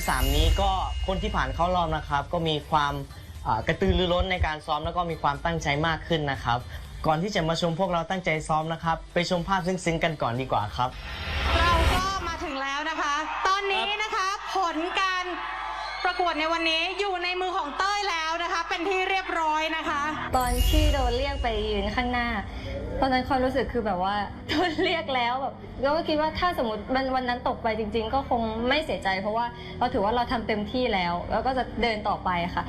23 นี้ก็คนที่ผ่านเข้ารอบนะครับ ก็มีความกระตือรือร้นในการซ้อมแล้วก็มีความตั้งใจมากขึ้นนะครับ ก่อนที่จะมาชมพวกเราตั้งใจซ้อมนะครับ ไปชมภาพซึ้งๆกันก่อนดีกว่าครับ เราก็มาถึงแล้วนะคะ ตอนนี้นะคะ ผลการ ประกวดในวันนี้อยู่ในมือของเต้ยแล้วนะคะ เป็นที่เรียบร้อยนะคะ ตอนที่โดนเรียกไปยืนข้างหน้า ตอนนั้นความรู้สึกคือแบบว่าโดนเรียกแล้วแบบเราก็คิดว่าถ้าสมมติวันวันนั้นตกไปจริง ๆ ก็คงไม่เสียใจ เพราะว่าเราถือว่าเราทำเต็มที่แล้ว แล้วก็จะเดินต่อไปค่ะ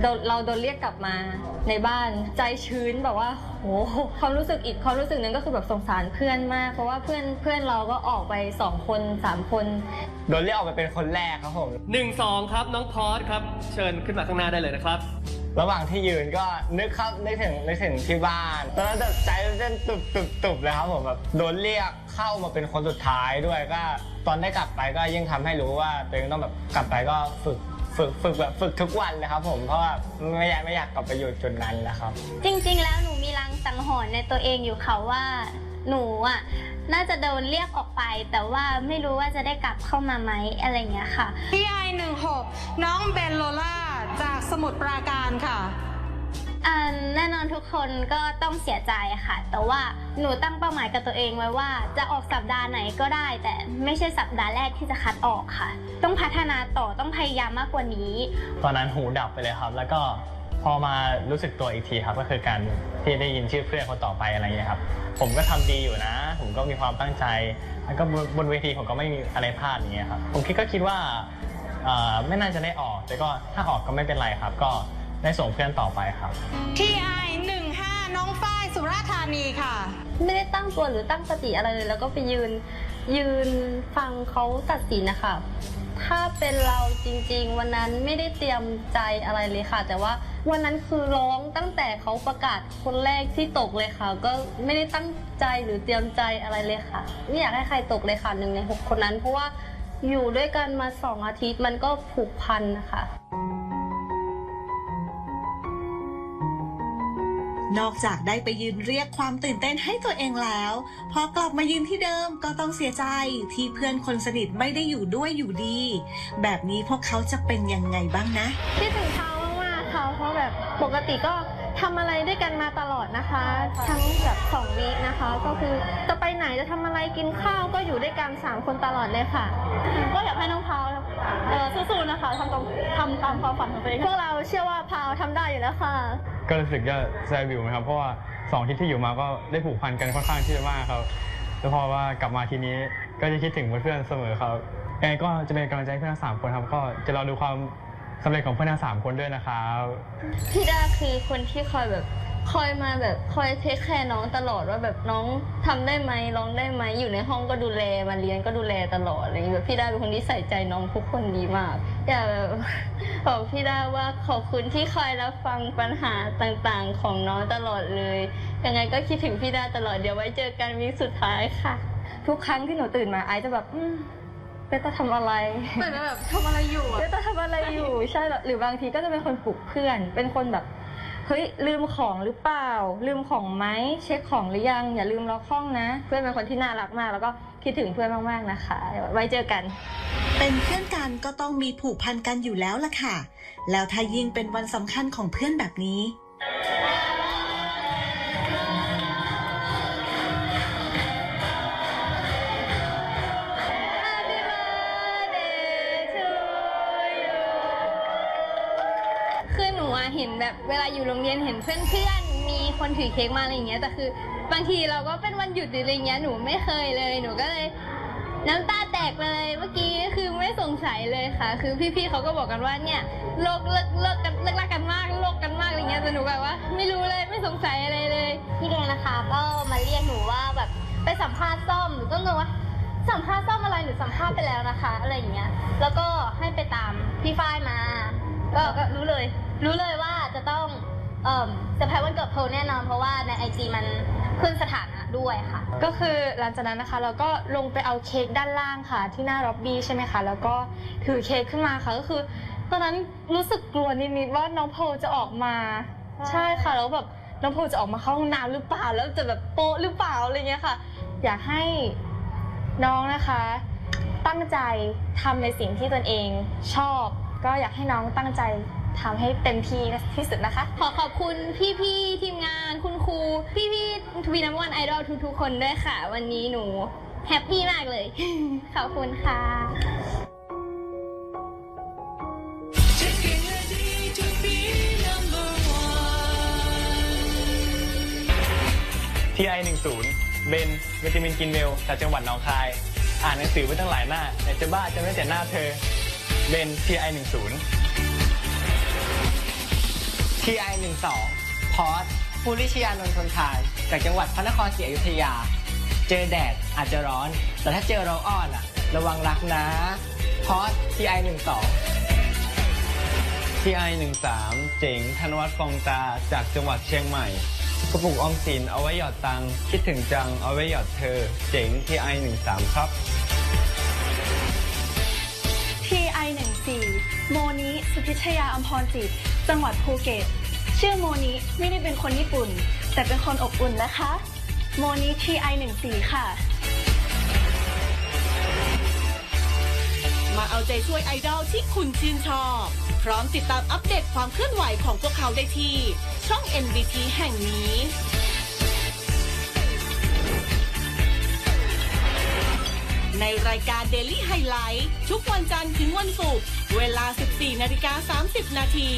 โดนเราโดนเรียกกลับมาในบ้านใจชื้นแบบว่าโหความรู้สึกอีกความรู้สึกหนึ่งก็คือแบบสงสารเพื่อนมาก เพราะว่าเพื่อนเพื่อนเราก็ออกไปสองคนสามคน โดนเรียกออกไปเป็นคนแรกครับผมหนึ่งสองครับน้องพอสครับ เชิญขึ้นมาข้างหน้าได้เลยนะครับ ระหว่างที่ยืนก็นึกครับนึกถึงนึกถึงที่บ้านตอนนั้นแบบใจเต้นตุบตุบตุบเลยครับผมแบบโดนเรียกเข้ามาเป็นคนสุดท้ายด้วยก็ตอนได้กลับไปก็ยิ่งทำให้รู้ว่าตัวเองต้องแบบกลับไปก็ฝึก ฝึกฝึกแบบฝึกทุกวันเลยครับผมเพราะว่าไม่อยากไม่อยากกลับไปอยู่จุดนั้นแล้วครับ จริงๆ แล้วหนูมีรังสังหรณ์ในตัวเองอยู่ค่ะว่าหนูอะน่าจะโดนเรียกออกไป แต่ว่าไม่รู้ว่าจะได้กลับเข้ามาไหมอะไรอย่างเงี้ยค่ะ พี่ไอหนึ่งหกน้องเบนโลล่าจากสมุทรปราการค่ะ อ่าแน่นอนทุกคนก็ต้องเสียใจค่ะ แต่ว่าหนูตั้งเป้าหมายกับตัวเองไว้ว่า จะออกสัปดาห์ไหนก็ได้ แต่ไม่ใช่สัปดาห์แรกที่จะคัดออกค่ะ ต้องพัฒนาต่อต้องพยายามมากกว่านี้ ตอนนั้นหูดับไปเลยครับ แล้วก็พอมารู้สึกตัวอีกทีครับ ก็คือการที่ได้ยินชื่อเพื่อนคนต่อไปอะไรเงี้ยครับ ผมก็ทำดีอยู่นะ ผมก็มีความตั้งใจ แล้วก็บนเวทีผมก็ไม่มีอะไรพลาดอย่างเงี้ยครับผมคิดก็คิดว่าไม่น่าจะได้ออก แต่ก็ถ้าออกก็ไม่เป็นไรครับ ก็ ได้ส่งเพื่อนต่อไปครับที่ไอหนึ่งห้าน้องฝ้ายสุราษฎร์ธานีค่ะ ไม่ได้ตั้งตัวหรือตั้งสติอะไรเลย แล้วก็ไปยืนยืนฟังเขาตัดสินนะคะ ถ้าเป็นเราจริง ๆ วันนั้นไม่ได้เตรียมใจอะไรเลยค่ะ แต่ว่าวันนั้นคือร้องตั้งแต่เขาประกาศคนแรกที่ตกเลยค่ะ ก็ไม่ได้ตั้งใจหรือเตรียมใจอะไรเลยค่ะไม่อยากให้ใครตกเลยค่ะหนึ่งในหกคนนั้น เพราะว่าอยู่ด้วยกันมาสองอาทิตย์มันก็ผูกพันนะคะ นอกจากได้ไปยืนเรียกความตื่นเต้นให้ตัวเองแล้ว พอกลับมายืนที่เดิมก็ต้องเสียใจที่เพื่อนคนสนิทไม่ได้อยู่ด้วยอยู่ดี แบบนี้พวกเขาจะเป็นยังไงบ้างนะคิดถึงเขามากๆเขาเพราะแบบปกติก็ ทำอะไรด้วยกันมาตลอดนะคะ ทั้งแบบสองวีคนะคะ ก็คือจะไปไหนจะทำอะไรกินข้าวก็อยู่ด้วยกันสามคนตลอดเลยค่ะ ก็อยากให้น้องพาวเออสู้ๆนะคะทำตรงทำตามความฝันของตัวเองพวกเราเชื่อว่าพาวทำได้อยู่แล้วค่ะ ก็รู้สึกจะแซวิวนะครับ เพราะว่าสองที่ที่อยู่มาก็ได้ผูกพันกันค่อนข้างที่จะมากครับแล้วพอว่ากลับมาทีนี้ก็จะคิดถึงเพื่อนๆเสมอครับยังไงก็จะเป็นกำลังใจให้เพื่อนทั้งสามคนครับ ก็จะรอดูความ สำเร็จของเพื่อนทั้งสามคนด้วยนะครับ พี่ดาคือคนที่คอยแบบคอยมาแบบคอยเทคแคร์น้องตลอดว่าแบบน้องทำได้ไหมร้องได้ไหมอยู่ในห้องก็ดูแลมาเรียนก็ดูแลตลอดอะไรอย่างเงี้ยแบบพี่ดาเป็นคนที่ใส่ใจน้องทุกคนดีมากอยากแบบบอกพี่ดาว่าขอบคุณที่คอยรับฟังปัญหาต่างๆ ของน้องตลอดเลยยังไงก็คิดถึงพี่ดาตลอดเดี๋ยวไว้เจอกันวีคสุดท้ายค่ะ ทุกครั้งที่หนูตื่นมาไอซ์จะแบบอืม เปตาทำอะไรตื่นมาแบบทำอะไรอยู่เปตาทำอะไรอยู่ใช่หรือบางทีก็จะเป็นคนปลุกเพื่อน เป็นคนแบบเฮ้ยลืมของหรือเปล่า ลืมของไหมเช็คของหรือยัง อย่าลืมล็อกห้องนะ เพื่อนเป็นคนที่น่ารักมาก แล้วก็คิดถึงเพื่อนมากๆนะคะ ไว้เจอกัน เป็นเพื่อนกันก็ต้องมีผูกพันกันอยู่แล้วล่ะค่ะ แล้วถ้ายิ่งเป็นวันสำคัญของเพื่อนแบบนี้ เห็นแบบเวลาอยู่โรงเรียนเห็นเพื่อนๆมีคนถือเค้กมาอะไรอย่างเงี้ยแต่คือบางทีเราก็เป็นวันหยุดหรืออะไรเงี้ยหนูไม่เคยเลย หนูก็เลยน้ำตาแตกเลยเมื่อกี้คือไม่สงสัยเลยค่ะ คือพี่ๆเขาก็บอกกันว่าเนี่ยโลกเลิกเลิกกันเลิกรักกันมากโลกกันมากอะไรเงี้ยแต่หนูแบบว่า ไม่รู้เลยไม่สงสัยอะไรเลยพี่เดนนะคะก็มาเรียกหนูว่าแบบไปสัมภาษณ์ซ่อมหนูก็งงว่าสัมภาษณ์ซ่อมอะไรหนูสัมภาษณ์ไปแล้วนะคะ อะไรอย่างเงี้ย แล้วก็ให้ไปตามพี่ฝ้ายมา ก็รู้เลย รู้เลยว่าจะต้องเอ่อเซอร์ไพรส์วันเกิดโพลแน่นอน เพราะว่าในไอจีมันขึ้นสถานะด้วยค่ะ ก็คือหลังจากนั้นนะคะ เราก็ลงไปเอาเค้กด้านล่างค่ะ ที่หน้าร็อบบี้ใช่ไหมคะ แล้วก็ถือเค้กขึ้นมาค่ะ ก็คือ ตอนนั้นรู้สึกกลัวนิดๆว่าน้องโพลจะออกมา ใช่ค่ะแล้วแบบน้องโพลจะออกมาเข้าห้องน้ำหรือเปล่าแล้วจะแบบโป๊ะหรือเปล่าอะไรเงี้ยค่ะ อยากให้น้องนะคะ ตั้งใจทำในสิ่งที่ตนเองชอบ ก็อยากให้น้องตั้งใจ ทำให้เต็มที่ที่สุดนะคะ ขอขอบคุณพี่ๆทีมงานคุณครู พี่ๆทวีน้ำวันไอดอลทุกๆ คนด้วยค่ะ วันนี้หนูแฮปปี้มากเลย ขอบคุณค่ะ Taking a day to be number one. TI 10เบนวิตามินกินเวลจากจังหวัดหนองคาย อ่านหนังสือไว้ตั้งหลายหน้าแต่จะบ้าจะไม่แต่หน้าเธอ เบน TI 10 TI 12พอสภูริชยานนท์ชนทายจากจังหวัดพระนครศรีอยุธยา เจอแดดอาจจะร้อน แต่ถ้าเจอเราอ้อนอะระวังรักนะพอส TI 12 TI 13เจ๋งธนวัฒน์ฟองตาจากจังหวัดเชียงใหม่กระปุกออมสินเอาไว้หยอดตังค์คิดถึงจังเอาไว้หยอดเธอ เจ๋ง TI 13ครับ สุพิชยาอัมพรจิต จังหวัดภูเก็ต ชื่อโมนิไม่ได้เป็นคนญี่ปุ่น แต่เป็นคนอบอุ่นนะคะ โมนิ TI 14ค่ะ มาเอาใจช่วยไอดอลที่คุณชื่นชอบ พร้อมติดตามอัปเดตความเคลื่อนไหวของพวกเขาได้ที่ ช่อง NBT แห่งนี้ ในรายการ Daily Highlight ทุกวันจันทร์ถึงวันศุกร์เวลา 14 นาฬิกา 30 นาที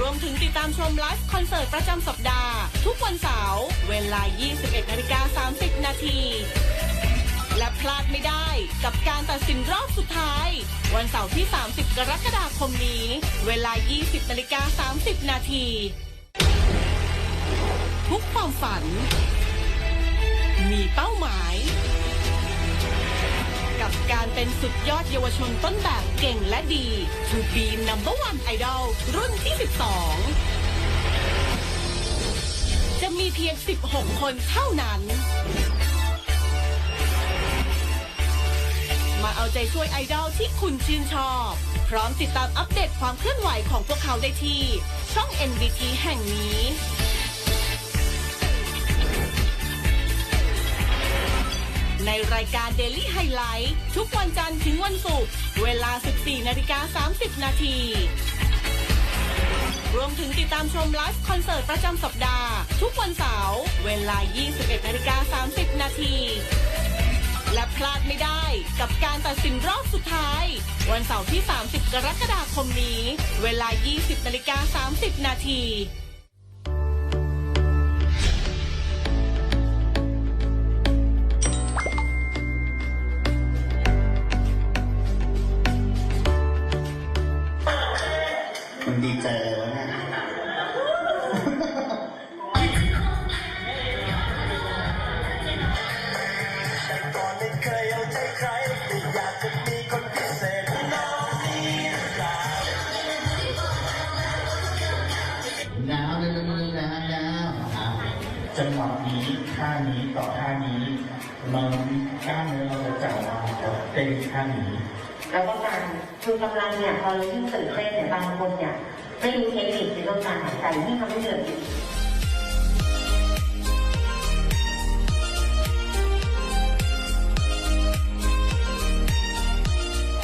รวมถึงติดตามชมไลฟ์คอนเสิร์ตประจำสัปดาห์ทุกวันเสาร์เวลา 21 นาฬิกา 30 นาทีและพลาดไม่ได้กับการตัดสินรอบสุดท้าย วันเสาร์ที่ 30 กรกฎาคมนี้ เวลา 20 นาฬิกา 30 นาที ทุกความฝัน มีเป้าหมาย กับการเป็นสุดยอดเยาวชนต้นแบบเก่งและดี To be number one idol รุ่นที่ 12 จะมีเพียง 16 คนเท่านั้น มาเอาใจช่วยไอดอลที่คุณชื่นชอบ พร้อมติดตามอัปเดตความเคลื่อนไหวของพวกเขาได้ที่ ช่อง NBT แห่งนี้ ในรายการ Daily Highlight ทุกวันจันทร์ถึงวันศุกร์เวลา 14นาฬิกา30 นาทีรวมถึงติดตามชมไลฟ์คอนเสิร์ตประจำสัปดาห์ ทุกวันเสาร์เวลา 21นาฬิกา30 นาทีและพลาดไม่ได้กับการตัดสินรอบสุดท้าย วันเสาร์ที่ 30 กรกฎาคมนี้ เวลา 20นาฬิกา30 นาที เต้นท่านี้แล้วก็การคือกำลังเนี่ยพอเรายิ่งตื่นเต้นเนี่ยบางคนเนี่ยไม่รู้เทคนิคในเรื่องการหายใจยิ่งทำให้เหนื่อย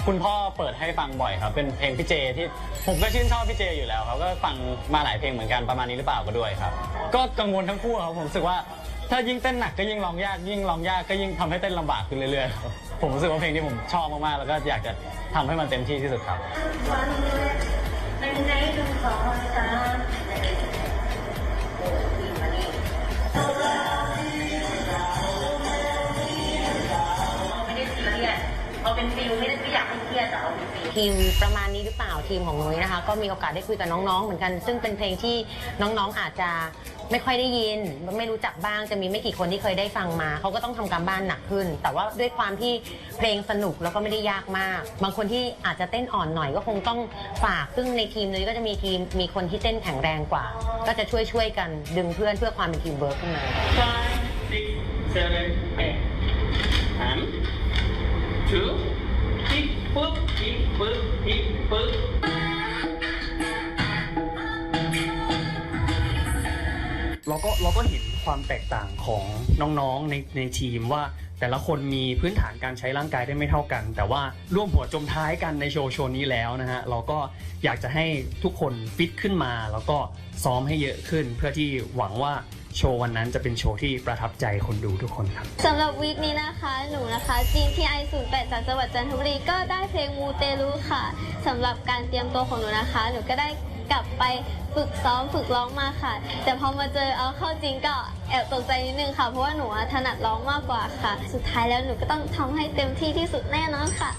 คุณพ่อเปิดให้ฟังบ่อยครับ เป็นเพลงพี่เจที่ผมก็ชื่นชอบพี่เจอยู่แล้วครับก็ฟังมาหลายเพลงเหมือนกันประมาณนี้หรือเปล่าก็ด้วยครับ ก็กังวลทั้งคู่ครับผมรู้สึกว่า ถ้ายิ่งเต้นหนักก็ยิ่งร้องยากยิ่งร้องยากก็ยิ่งทำให้เต้นลำบากขึ้นเรื่อยๆครับผมรู้สึกว่าเพลงที่ผมชอบมากๆแล้วก็อยากจะทำให้มันเต็มที่ที่สุดครับเป็นใจจนขอสาม อาเป็นฟิลไม่ได้ไม่อยากให้เครียดแต่เอาเป็นฟิลทีมประมาณนี้หรือเปล่าทีมของนุ้ยนะคะ ก็มีโอกาสได้คุยกับน้องๆ เหมือนกัน ซึ่งเป็นเพลงที่น้องๆอาจจะไม่ค่อยได้ยิน ไม่รู้จักบ้างจะมีไม่กี่คนที่เคยได้ฟังมาเขาก็ต้องทำการบ้านหนักขึ้น แต่ว่าด้วยความที่เพลงสนุกแล้วก็ไม่ได้ยากมาก บางคนที่อาจจะเต้นอ่อนหน่อยก็คงต้องฝากซึ่งในทีมนุ้ยก็จะมีทีมมีคนที่เต้นแข็งแรงกว่า ก็จะช่วยช่วยๆกันดึงเพื่อนเพื่อความเป็นทีมเวิร์กขึ้นมา Five, six, seven, eight. เราก็เราก็เห็นความแตกต่างของน้องๆในในทีมว่า แต่ละคนมีพื้นฐานการใช้ร่างกายได้ไม่เท่ากัน แต่ว่าร่วมหัวจมท้ายกันในโชว์โชว์นี้แล้วนะฮะเราก็อยากจะให้ทุกคนฟิตขึ้นมา แล้วก็ซ้อมให้เยอะขึ้น เพื่อที่หวังว่าโชว์วันนั้นจะเป็นโชว์ที่ประทับใจคนดูทุกคนครับ สำหรับวีคนี้นะคะหนูนะคะ GTI 08จากจังหวัดจันทบุรีก็ได้เพลงมูเตลูค่ะสำหรับการเตรียมตัวของหนูนะคะ หนูก็ได้กลับไปฝึกซ้อมฝึกร้องมาค่ะ แต่พอมาเจอเอาเข้าจริงก็แอบตกใจนิดนึงค่ะ เพราะว่าหนูอะถนัดร้องมากกว่าค่ะ สุดท้ายแล้วหนูก็ต้องทำให้เต็มที่ที่สุดแน่นอนค่ะ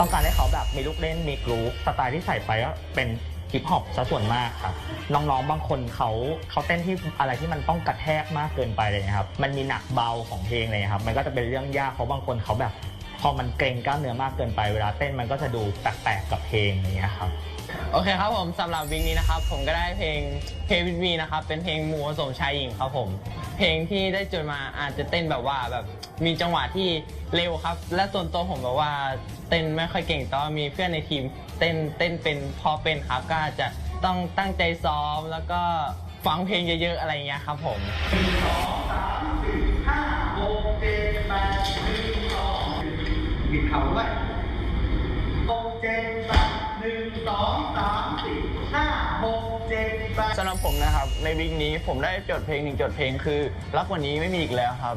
ต้องการให้เขาแบบมีลูกเล่นมีกรูฟสไตล์ที่ใส่ไปก็เป็นฮิปฮอปซะส่วนมากครับน้องๆบางคนเขาเขาเต้นที่อะไรที่มันต้องกระแทกมากเกินไปเลยนะครับมันมีหนักเบาของเพลงเลยครับมันก็จะเป็นเรื่องยากเพราะบางคนเขาแบบ พอมันเกรงกล้ามเนื้อมากเกินไปเวลาเต้นมันก็จะดูแปลกๆกับเพลงอะไรเงี้ยครับโอเคครับผมสำหรับวิกนี้นะครับผมก็ได้เพลงเพลงวิดวีนะครับเป็นเพลงมัวผสมชายหญิงครับผม เพลงที่ได้จดมาอาจจะเต้นแบบว่าแบบ มีจังหวะที่เร็วครับ และส่วนตัวผมแบบว่าเต้นไม่ค่อยเก่งแต่ว่ามีเพื่อนในทีม เต้นเต้นเป็นพอเป็นครับก็อาจจะต้องตั้งใจซ้อมแล้วก็ฟังเพลงเยอะๆอะไรเงี้ยครับผมบิดเข่าด้วยหกเจ็ดแปดหนึ่งสองสามสี่ห้าหกเจ็ดแปดสำหรับผมนะครับ ในวิกนี้ผมได้จดเพลงหนึ่งจดเพลงคือ รักกว่านี้ไม่มีอีกแล้วครับ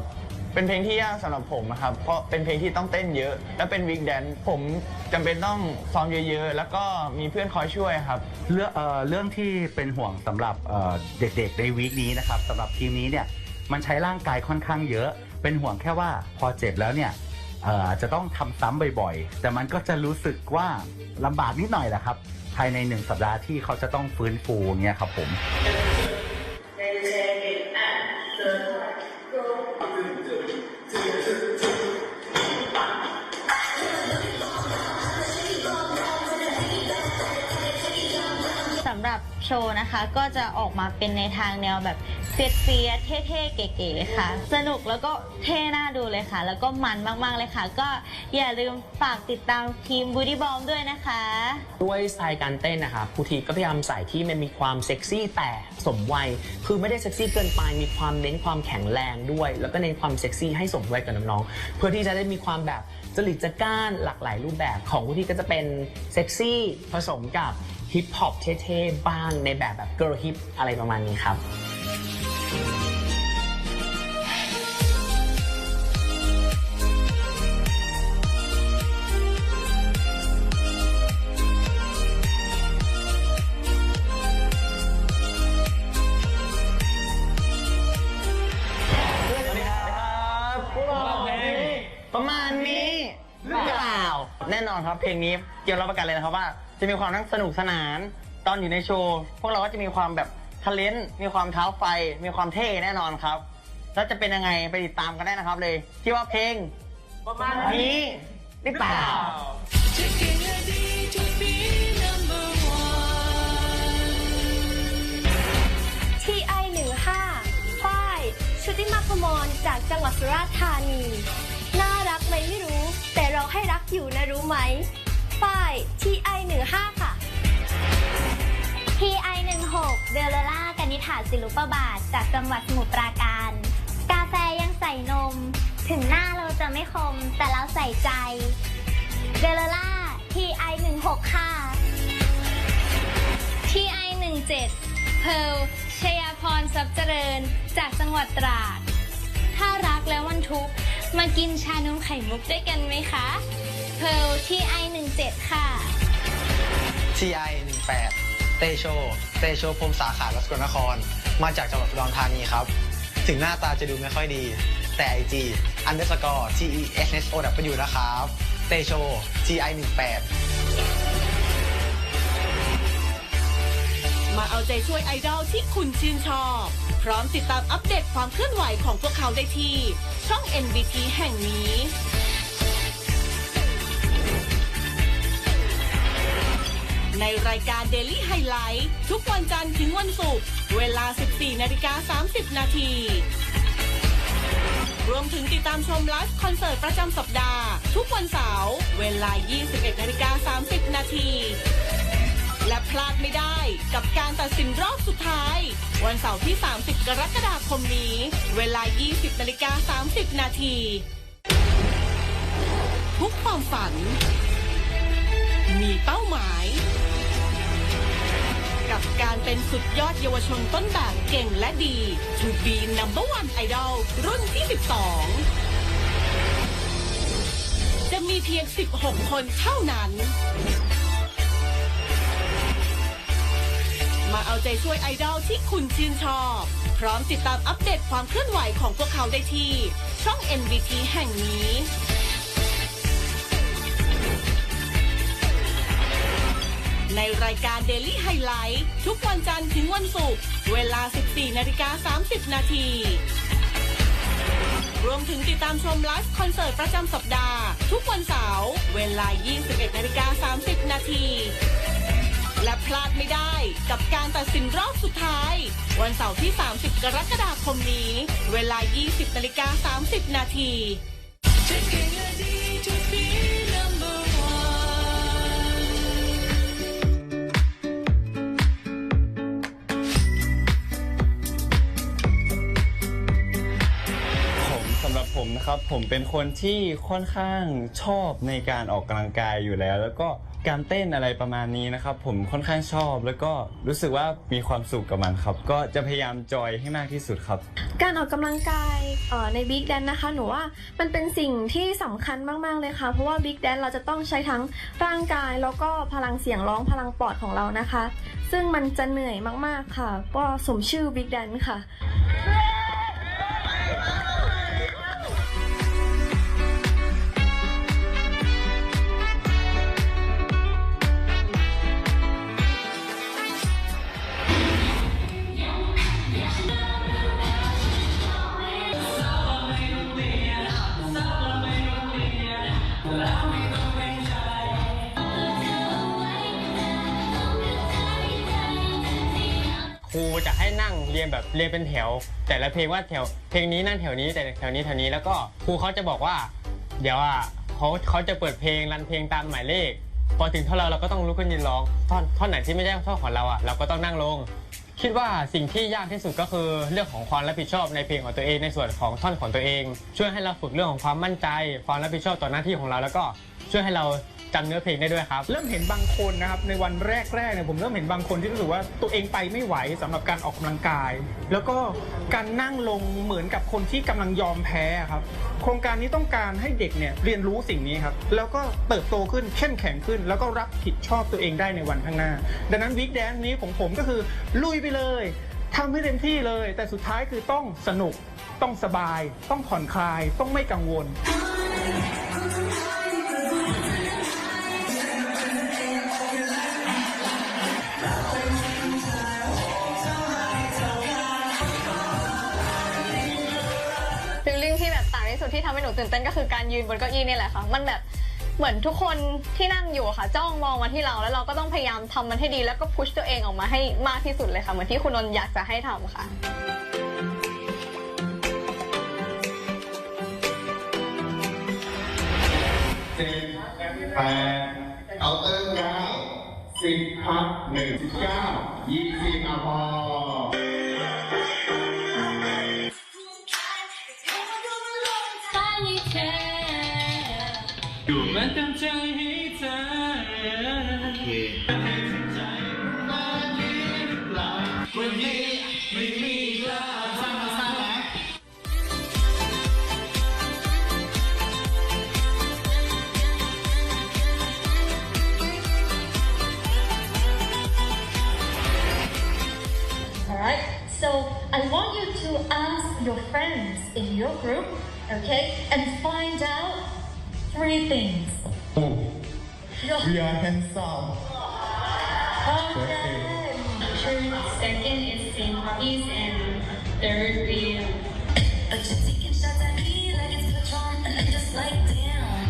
เป็นเพลงที่ยากสำหรับผมนะครับเพราะเป็นเพลงที่ต้องเต้นเยอะ และเป็นวิกแดนซ์ผมจำเป็นต้องซ้อมเยอะๆ แล้วก็มีเพื่อนคอยช่วยครับ เรื่องเอ่อเรื่องที่เป็นห่วงสำหรับเอ่อเด็กๆในวีคนี้นะครับสำหรับทีมนี้เนี่ยมันใช้ร่างกายค่อนข้างเยอะ เป็นห่วงแค่ว่าพอเจ็บแล้วเนี่ยเอ่ออาจจะต้องทำซ้ำบ่อยๆ แต่มันก็จะรู้สึกว่าลำบากนิดหน่อยแหละครับ ภายในหนึ่งสัปดาห์ที่เขาจะต้องฟื้นฟูเนี่ยครับผม โชว์นะคะ ก็จะออกมาเป็นในทางแนวแบบเฟียดเฟียเท่ๆ เก๋ๆค่ะ สนุกแล้วก็เท่น่าดูเลยค่ะ แล้วก็มันมากๆเลยค่ะ ก็อย่าลืมฝากติดตามทีมบูดี้บอมด้วยนะคะ ด้วยสไตล์การเต้นนะครับภูทีก็พยายามใส่ที่มันมีความเซ็กซี่แต่สมวัย คือไม่ได้เซ็กซี่เกินไปมีความเน้นความแข็งแรงด้วย แล้วก็เน้นความเซ็กซี่ให้สมวัยกับน้องๆเพื่อที่จะได้มีความแบบจริตจักร้านหลากหลายรูปแบบของภูทีก็จะเป็นเซ็กซี่ผสมกับ ฮิปฮอปเท่ๆบ้างในแบบแบบเกิร์ลฮิปอะไรประมาณนี้ครับ อนครับเพลงนี้เกี่ยวรับประกันเลยนะครับว่า จะมีความทั้งสนุกสนาน ตอนอยู่ในโชว์พวกเราก็จะมีความแบบทะเลนมีความเท้าไฟ มีความเท่แน่นอนครับ แล้วจะเป็นยังไงไปติดตามกันได้นะครับเลยที่ว่าเพลงประมาณนี้หรือเปล่าจะเก่งและดี to be number one TI 15ฝ้ายชุติมาพมรจากจังหวัดสุราษฎร์ธานี น่ารักไหมไม่รู้ ให้รักอยู่นะรู้ไหมฝ้าย TI 15ค่ะ TI 16เดลล่ากนิฐาศิลุปบาท จากจังหวัดสมุทรปราการ กาแฟยังใส่นม ถึงหน้าเราจะไม่คม แต่เราใส่ใจ เดลล่า TI 16ค่ะ TI 17เพลชยาพรทรัพย์เจริญ จากจังหวัดตราด ถ้ารักแล้ววันทุกข์ มากินชานมไข่มุกด้วยกันไหมคะ เพร์ลที่ไอ17ค่ะ TI 18เตโช เตโชพรมสาขารัสกลนคร มาจากจังหวัดอุดรธานีครับ ถึงหน้าตาจะดูไม่ค่อยดี แต่ IG underscore T E S S O W นะครับ เตโช TI 18มาเอาใจช่วยไอดอลที่คุณชื่นชอบ พร้อมติดตามอัปเดตความเคลื่อนไหวของพวกเขาได้ที่ ช่อง NBT แห่งนี้ในรายการ Daily Highlight ทุกวันจันทร์ถึงวันศุกร์เวลา 14 นาฬิกา 30 นาที รวมถึงติดตามชมไลฟ์คอนเสิร์ตประจำสัปดาห์ ทุกวันเสาร์เวลา 21 นาฬิกา 30 นาที และพลาดไม่ได้กับการตัดสินรอบสุดท้าย วันเสาร์ที่ 30 กรกฎาคมนี้ เวลา 20นาฬิกา30 นาที ทุกความฝัน มีเป้าหมาย กับการเป็นสุดยอดเยาวชนต้นแบบเก่งและดี To be number one idol รุ่นที่ 12 จะมีเพียง 16 คนเท่านั้นาเอาใจช่วยไอดอลที่คุณชื่นชอบ พร้อมติดตามอัปเดตความเคลื่อนไหวของพวกเขาได้ที่ ช่อง NBT แห่งนี้ในรายการ Daily Highlight ทุกวันจันทร์ถึงวันศุกร์เวลา 14 นาฬิกา 30 นาที รวมถึงติดตามชมไลฟ์คอนเสิร์ตประจำสัปดาห์ ทุกวันเสาร์เวลา 21 นาฬิกา 30 นาที และพลาดไม่ได้กับการตัดสินรอบสุดท้าย วันเสาร์ที่ 30 กรกฎาคมนี้ เวลา 20นาฬิกา30 นาที ครับผมเป็นคนที่ค่อนข้างชอบในการออกกำลังกายอยู่แล้ว แล้วก็การเต้นอะไรประมาณนี้นะครับ ผมค่อนข้างชอบ แล้วก็รู้สึกว่ามีความสุขกับมันครับ ก็จะพยายามจอยให้มากที่สุดครับ การออกกำลังกายเอ่อใน Big Dance นะคะ หนูว่ามันเป็นสิ่งที่สำคัญมาก ๆ เลยค่ะ เพราะว่า Big Dance เราจะต้องใช้ทั้งร่างกายแล้วก็พลังเสียงร้องพลังปอดของเรานะคะ ซึ่งมันจะเหนื่อยมากๆค่ะ ก็สมชื่อ Big Dance ค่ะ ให้นั่งเรียนแบบเรียนเป็นแถว แต่ละเพลงว่าแถวเพลงนี้นั่นแถวนี้แต่แถวนี้แถวนี้แล้วก็ครูเขาจะบอกว่า เดี๋ยวอะเขาเขาจะเปิดเพลงรันเพลงตามหมายเลข พอถึงท่อนเราเราก็ต้องลุกขึ้นยืนร้องท่อนท่อนไหนที่ไม่ใช่ท่อนของเราอะเราก็ต้องนั่งลง คิดว่าสิ่งที่ยากที่สุดก็คือเรื่องของความรับผิดชอบในเพลงของตัวเองในส่วนของท่อนของตัวเอง ช่วยให้เราฝึกเรื่องของความมั่นใจ ความรับผิดชอบต่อหน้าที่ของเราแล้วก็ช่วยให้เรา จำเนื้อเพลงได้ด้วยครับ เริ่มเห็นบางคนนะครับในวันแรกๆเนี่ยผมเริ่มเห็นบางคนที่รู้สึกว่าตัวเองไปไม่ไหวสำหรับการออกกำลังกาย แล้วก็การนั่งลงเหมือนกับคนที่กำลังยอมแพ้ครับโครงการนี้ต้องการให้เด็กเนี่ยเรียนรู้สิ่งนี้ครับแล้วก็เติบโตขึ้นเข้มแข็งขึ้น แล้วก็รับผิดชอบตัวเองได้ในวันข้างหน้า ดังนั้นวิกแดนนี้ของผมก็คือลุยไปเลยทำให้เต็มที่เลย แต่สุดท้ายคือต้องสนุกต้องสบาย ต้องผ่อนคลาย ต้องไม่กังวลฟีล นูตื่นเต้นก็คือการยืนบนเก้าอี้นี่แหละค่ะ มันแบบเหมือนทุกคนที่นั่งอยู่อะค่ะ จ้องมองมาที่เราแล้วเราก็ต้องพยายามทำมันให้ดีแล้วก็พุชตัวเองออกมาให้มากที่สุดเลยค่ะเหมือนที่คุณนนท์อยากจะให้ทำค่ะ สิบแปดเอาเติมเก้าสิบพักหนึ่งสิบเก้ายี่สิบอะพอ Alright, so I want you to ask your friends in your group, okay, and find out three things. We are handsome. Okay. Second is St. Bobby's and third is but you're taking shots at me like it's Patron and I'm just like damn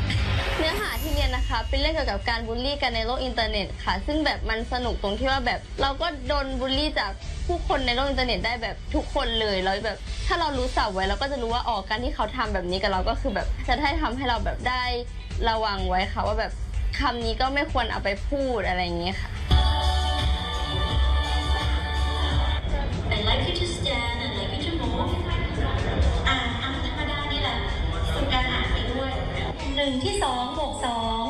เนื้อหาที่เรียนนะคะ เป็นเรื่องเกี่ยวกับการบูลลี่กันในโลกอินเทอร์เน็ตค่ะ ซึ่งแบบมันสนุกตรงที่ว่าแบบ เราก็โดนบูลลี่จากผู้คนในโลกอินเทอร์เน็ตได้แบบทุกคนเลยแล้วแบบ ถ้าเรารู้สับไว้เราก็จะรู้ว่าออกการที่เขาทำแบบนี้กับเราก็คือแบบจะได้ทำให้เราแบบได้ระวังไว้ค่ะว่าแบบคำนี้ก็ไม่ควรเอาไปพูดอะไรอย่างเงี้ยค่ะ I'd like you to stand and like you to move อ่านอ่านธรรมดานี่แหละฝึกการอ่านไปด้วยหนึ่งที่สองบวกสอง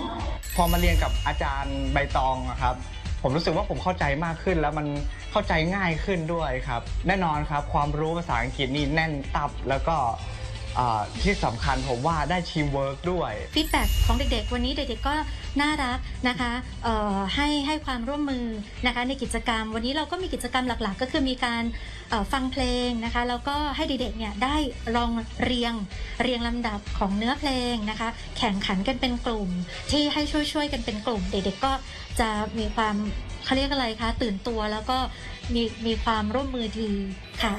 พอมาเรียนกับอาจารย์ใบตองอะครับ ผมรู้สึกว่าผมเข้าใจมากขึ้น แล้วมันเข้าใจง่ายขึ้นด้วยครับ แน่นอนครับ ความรู้ภาษาอังกฤษนี่แน่นตับแล้วก็อ่าที่สำคัญผมว่าได้ทีมเวิร์กด้วย ฟีดแบ็ของเด็กๆ วันนี้เด็กๆก็น่ารักนะคะเอ่อให้ให้ความร่วมมือนะคะในกิจกรรม วันนี้เราก็มีกิจกรรมหลักๆ ก็คือมีการ ฟังเพลงนะคะแล้วก็ให้เด็กๆเนี่ยได้ลองเรียงเรียงลำดับของเนื้อเพลงนะคะ แข่งขันกันเป็นกลุ่ม ที่ให้ช่วยๆกันเป็นกลุ่ม เด็กๆก็จะมีความเขาเรียกอะไรคะตื่นตัวแล้วก็มีมีความร่วมมือดีค่ะ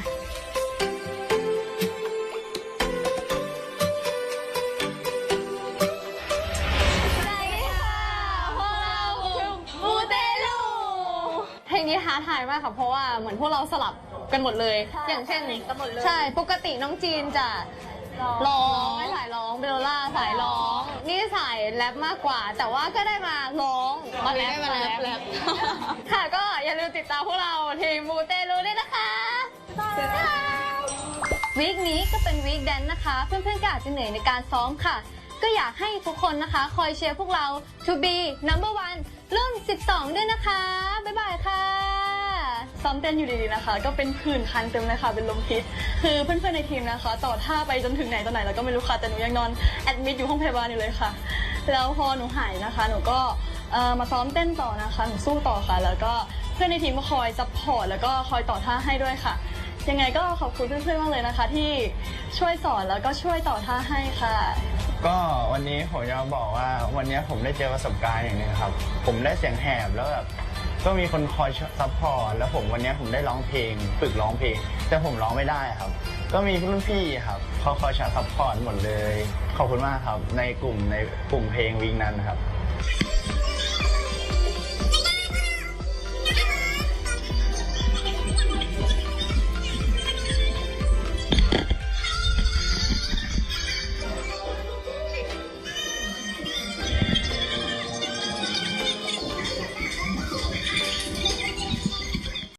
มูเตลูเพลงนี้ท้าทายมากค่ะเพราะว่าเหมือนพวกเราสลับ กันหมดเลย อย่างเช่นกันหมดเลย ใช่ปกติน้องจีนจะร้องไม่สายร้องเบลล่าสายร้อง นี่สายแรปมากกว่า แต่ว่าก็ได้มาร้องมาแรปมาแรปแรปค่ะก็อย่าลืมติดตามพวกเราทีมมูเตลูด้วยนะคะวีคนี้ก็เป็นวีคแดนนะคะ เพื่อนๆก็อาจจะเหนื่อยในการซ้อมค่ะ ก็อยากให้ทุกคนนะคะ คอยเชียร์พวกเรา to be number one รุ่น 12 ด้วยนะคะ บ๊ายบายค่ะ ซ้อมเต้นอยู่ดีๆนะคะ ก็เป็นผื่นคันเต็มเลยค่ะเป็นลมพิษ คือเพื่อนๆในทีมนะคะ ต่อท่าไปจนถึงไหนตอนไหนเราก็ไม่รู้ค่ะแต่หนูยังนอนแอดมิดอยู่ห้องพยาบาลอยู่เลยค่ะ แล้วพอหนูหายนะคะ หนูก็เอ่อมาซ้อมเต้นต่อนะคะหนูสู้ต่อค่ะ แล้วก็เพื่อนในทีมก็คอยซัพพอร์ตแล้วก็คอยต่อท่าให้ด้วยค่ะ ยังไงก็ขอบคุณเพื่อนๆมากเลยนะคะ ที่ช่วยสอนแล้วก็ช่วยต่อท่าให้ค่ะก็วันนี้ผมจะมาบอกว่าวันนี้ผมได้เจอประสบการณ์อย่างหนึงครับ ผมได้เสียงแหบแล้วแบบ ก็มีคนคอยซัพพอร์ตแล้วผมวันนี้ผมได้ร้องเพลง ฝึกร้องเพลง แต่ผมร้องไม่ได้ครับ ก็มีรุ่นพี่ครับเขาคอยซัพพอร์ตหมดเลย ขอบคุณมากครับ ในกลุ่มในกลุ่มเพลงวิงนั้นครับ